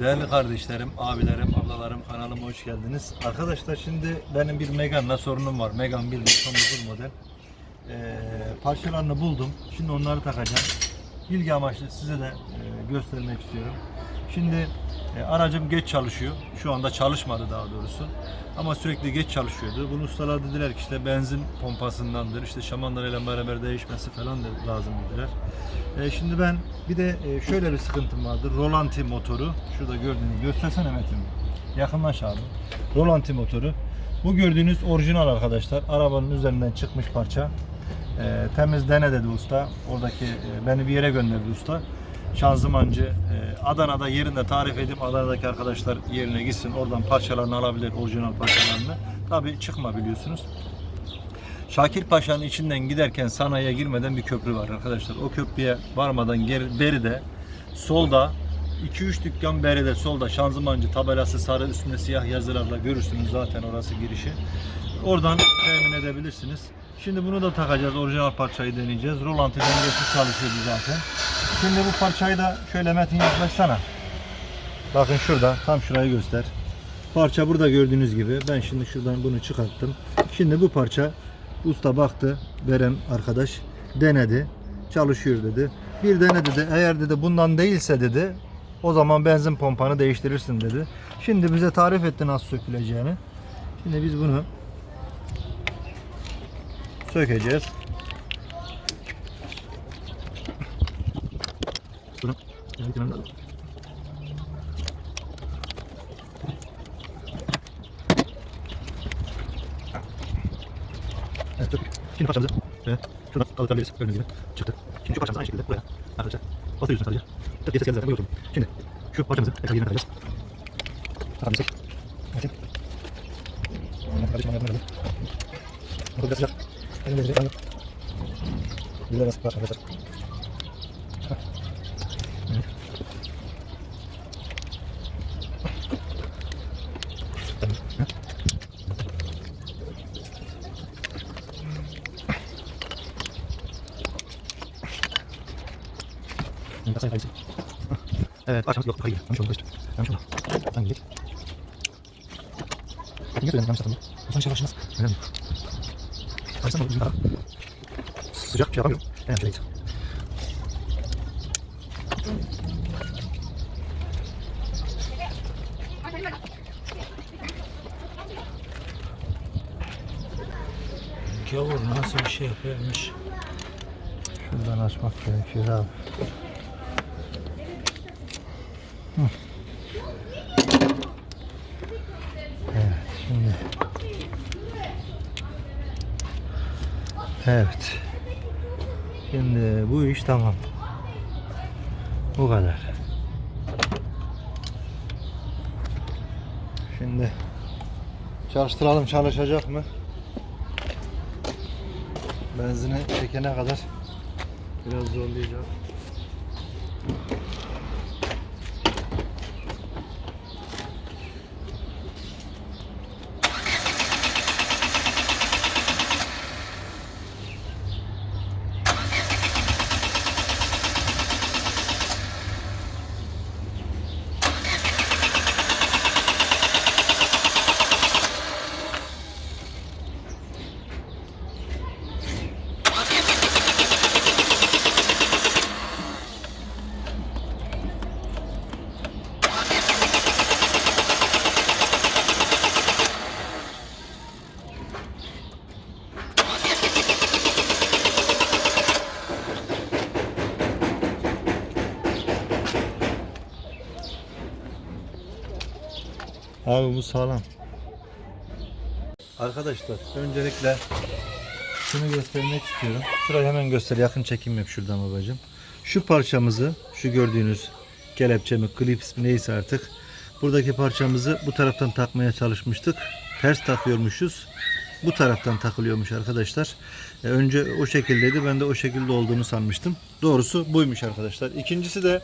Değerli kardeşlerim, abilerim, ablalarım kanalıma hoş geldiniz. Arkadaşlar şimdi benim bir Megane'la sorunum var. Megane 1.99 model. Ee, parçalarını buldum. Şimdi onları takacağım. Bilgi amaçlı size de e, göstermek istiyorum. Şimdi e, aracım geç çalışıyor. Şu anda çalışmadı daha doğrusu. Ama sürekli geç çalışıyordu. Bunu ustalar dediler ki işte benzin pompasındandır. İşte şamanlarıyla beraber değişmesi falan da lazım dediler. E, şimdi ben bir de e, şöyle bir sıkıntım vardır. Rolanti motoru. Şurada gördüğünüz göstersene Metin. Yakınlaş abi. Rolanti motoru. Bu gördüğünüz orijinal arkadaşlar. Arabanın üzerinden çıkmış parça. E, temiz dene dedi usta. Oradaki e, beni bir yere gönderdi usta. Şanzımancı e, Adana'da yerinde tarif edip Adana'daki arkadaşlar yerine gitsin. Oradan parçalarını alabilir orijinal parçalarını. Tabi çıkma biliyorsunuz. Şakir Paşa'nın içinden giderken sanayiye girmeden bir köprü var arkadaşlar. O köprüye varmadan geri, beride solda 2-3 dükkan beride solda şanzımancı tabelası sarı üstünde siyah yazılarla görürsünüz zaten orası girişi. Oradan temin edebilirsiniz. Şimdi bunu da takacağız. Orijinal parçayı deneyeceğiz. Rolanti dengesiz çalışıyordu zaten. Şimdi bu parçayı da şöyle Metin yaklaşsana. Bakın şurada tam şurayı göster. Parça burada gördüğünüz gibi. Ben şimdi şuradan bunu çıkarttım. Şimdi bu parça usta baktı. Veren arkadaş denedi. Çalışıyor dedi. Bir denedi de eğer dedi bundan değilse dedi o zaman benzin pompanı değiştirirsin dedi. Şimdi bize tarif etti nasıl söküleceğini. Şimdi biz bunu sökeceğiz. Bunu Evet, söktük. Şimdi parçamızı ve şuradan kaldırabiliriz. Gördüğünüz gibi çıktı. Şimdi şu parçamızı aynı şekilde buraya arkadaşlar basıyorsunuz sadece. Tık diye ses geldi zaten buyurun. Şimdi şu parçamızı tekrar yerine takacağız. Bakın. Mehmet kardeşim yardım edin. Motor biraz sıcak. Elim verecek. Ben yok. Bir de var arkadaşlar. Hah. Evet. Tamam. Hah. Yanında sayfa gitsin. Evet, akşam yok. Hayır, yanlış oldu işte. Yanlış oldu. Sen git. Niye söyledim yanlış hatırladım? Sen şey. Öyle mi? Açsana bunu yukarı. Sıcak bir şey yapamıyorum. En şöyle git. Gavur nasıl bir şey yapıyormuş? Şuradan açmak gerekiyor abi. Evet şimdi. Evet. Şimdi bu iş tamam. Bu kadar. Şimdi çalıştıralım çalışacak mı? Benzine çekene kadar Biraz zorlayacağım. Abi bu sağlam. Arkadaşlar öncelikle şunu göstermek istiyorum. Şurayı hemen göster. Yakın çekim yap şuradan babacığım. Şu parçamızı, şu gördüğünüz kelepçe mi, klips mi neyse artık. Buradaki parçamızı bu taraftan takmaya çalışmıştık. Ters takıyormuşuz. Bu taraftan takılıyormuş arkadaşlar. E, önce o şekildeydi. Ben de o şekilde olduğunu sanmıştım. Doğrusu buymuş arkadaşlar. İkincisi de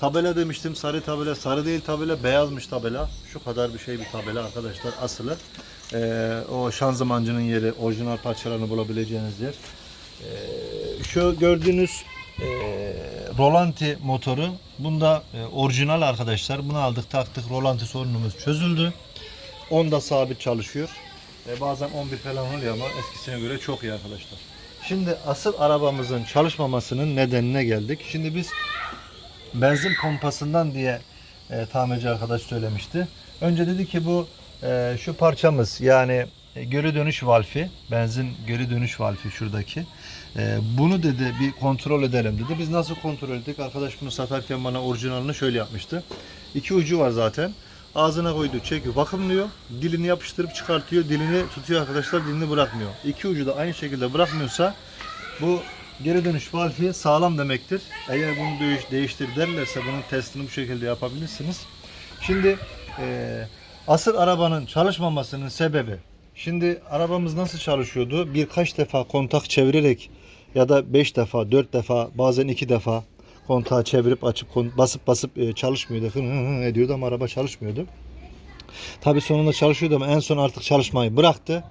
tabela demiştim. Sarı tabela. Sarı değil tabela. Beyazmış tabela. Şu kadar bir şey bir tabela arkadaşlar. Asılı. E, o şanzımancının yeri. Orijinal parçalarını bulabileceğiniz yer. E, şu gördüğünüz e, rolanti motoru. Bunda e, orijinal arkadaşlar. Bunu aldık taktık. Rolanti sorunumuz çözüldü. Onda sabit çalışıyor. E, bazen 11 falan oluyor ama eskisine göre çok iyi arkadaşlar. Şimdi asıl arabamızın çalışmamasının nedenine geldik. Şimdi biz benzin pompasından diye e, tamirci arkadaş söylemişti. Önce dedi ki bu e, şu parçamız yani e, geri dönüş valfi, benzin geri dönüş valfi şuradaki. E, bunu dedi bir kontrol edelim dedi. Biz nasıl kontrol ettik? Arkadaş bunu satarken bana orijinalini şöyle yapmıştı. İki ucu var zaten. Ağzına koydu, çekiyor, vakumluyor. Dilini yapıştırıp çıkartıyor. Dilini tutuyor arkadaşlar, dilini bırakmıyor. İki ucu da aynı şekilde bırakmıyorsa bu geri dönüş valfi sağlam demektir. Eğer bunu değiş, değiştir derlerse bunun testini bu şekilde yapabilirsiniz. Şimdi eee, asıl arabanın çalışmamasının sebebi Şimdi arabamız nasıl çalışıyordu? Birkaç defa kontak çevirerek ya da 5 defa, 4 defa, bazen 2 defa kontağı çevirip açıp basıp basıp e, çalışmıyordu. Hı hı hı ediyordu ama araba çalışmıyordu. Tabii sonunda çalışıyordu ama en son artık çalışmayı bıraktı.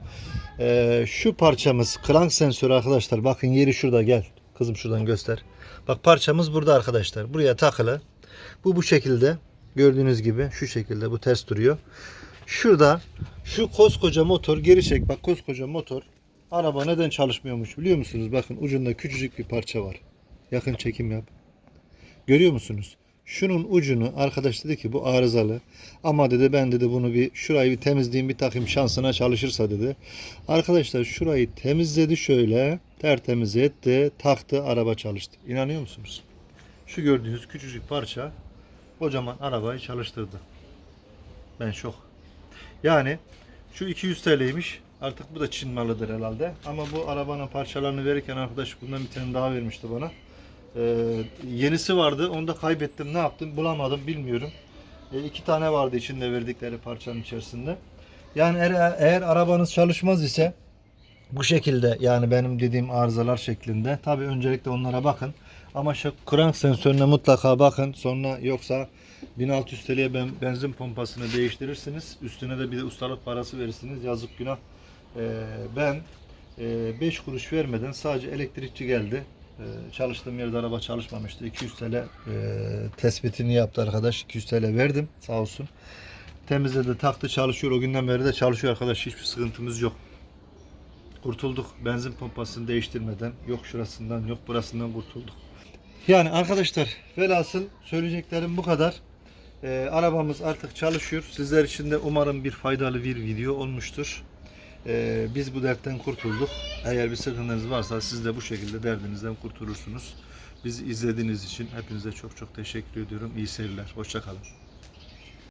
Ee, şu parçamız krank sensörü arkadaşlar. Bakın yeri şurada gel. Kızım şuradan göster. Bak parçamız burada arkadaşlar. Buraya takılı. Bu bu şekilde. Gördüğünüz gibi şu şekilde bu ters duruyor. Şurada şu koskoca motor geri çek bak koskoca motor araba neden çalışmıyormuş biliyor musunuz? Bakın ucunda küçücük bir parça var. Yakın çekim yap. Görüyor musunuz? Şunun ucunu arkadaş dedi ki bu arızalı. Ama dedi ben dedi bunu bir şurayı bir temizleyeyim bir takayım şansına çalışırsa dedi. Arkadaşlar şurayı temizledi şöyle tertemiz etti taktı araba çalıştı. İnanıyor musunuz? Şu gördüğünüz küçücük parça kocaman arabayı çalıştırdı. Ben şok. Yani şu 200 TL'ymiş. Artık bu da Çin malıdır herhalde. Ama bu arabanın parçalarını verirken arkadaş bundan bir tane daha vermişti bana. Ee, yenisi vardı. Onu da kaybettim. Ne yaptım? Bulamadım. Bilmiyorum. Ee, iki tane vardı içinde verdikleri parçanın içerisinde. Yani eğer, eğer arabanız çalışmaz ise bu şekilde yani benim dediğim arızalar şeklinde. Tabi öncelikle onlara bakın. Ama şu krank sensörüne mutlaka bakın. Sonra yoksa 1600 TL'ye ben benzin pompasını değiştirirsiniz. Üstüne de bir de ustalık parası verirsiniz. Yazık günah. Ee, ben 5 kuruş vermeden sadece elektrikçi geldi. Ee, çalıştığım yerde araba çalışmamıştı. 200 TL e, tespitini yaptı arkadaş. 200 TL verdim sağ olsun. Temizledi taktı çalışıyor. O günden beri de çalışıyor arkadaş. Hiçbir sıkıntımız yok. Kurtulduk. Benzin pompasını değiştirmeden. Yok şurasından yok burasından kurtulduk. Yani arkadaşlar velhasıl söyleyeceklerim bu kadar. Ee, arabamız artık çalışıyor. Sizler için de umarım bir faydalı bir video olmuştur. Ee, biz bu dertten kurtulduk. Eğer bir sıkıntınız varsa siz de bu şekilde derdinizden kurtulursunuz. Bizi izlediğiniz için hepinize çok çok teşekkür ediyorum. İyi seyirler. Hoşçakalın.